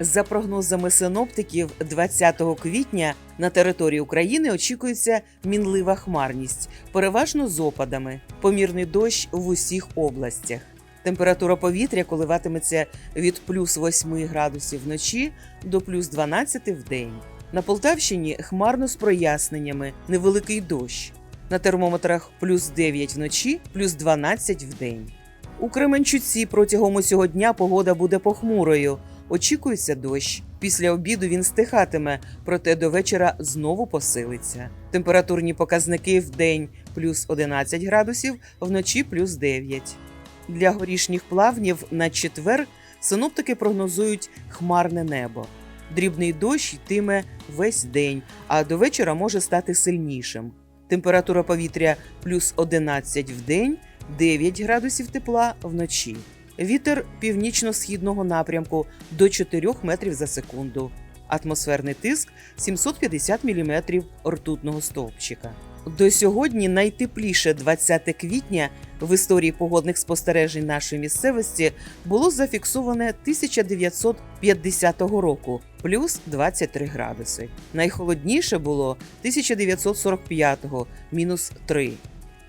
За прогнозами синоптиків, 20 квітня на території України очікується мінлива хмарність, переважно з опадами, помірний дощ в усіх областях. Температура повітря коливатиметься від плюс 8 градусів вночі до плюс 12 в день. На Полтавщині хмарно з проясненнями, невеликий дощ. На термометрах плюс 9 вночі, плюс 12 в день. У Кременчуці протягом усього дня погода буде похмурою. Очікується дощ. Після обіду він стихатиме, проте до вечора знову посилиться. Температурні показники в день плюс 11 градусів, вночі плюс 9. Для горішніх плавнів на четвер синоптики прогнозують хмарне небо. Дрібний дощ йтиме весь день, а до вечора може стати сильнішим. Температура повітря плюс 11 в день, 9 градусів тепла вночі. Вітер північно-східного напрямку до 4 метрів за секунду. Атмосферний тиск 750 мм ртутного стовпчика. До сьогодні найтепліше 20 квітня в історії погодних спостережень нашої місцевості було зафіксоване 1950 року, плюс 23 градуси. Найхолодніше було 1945, мінус 3.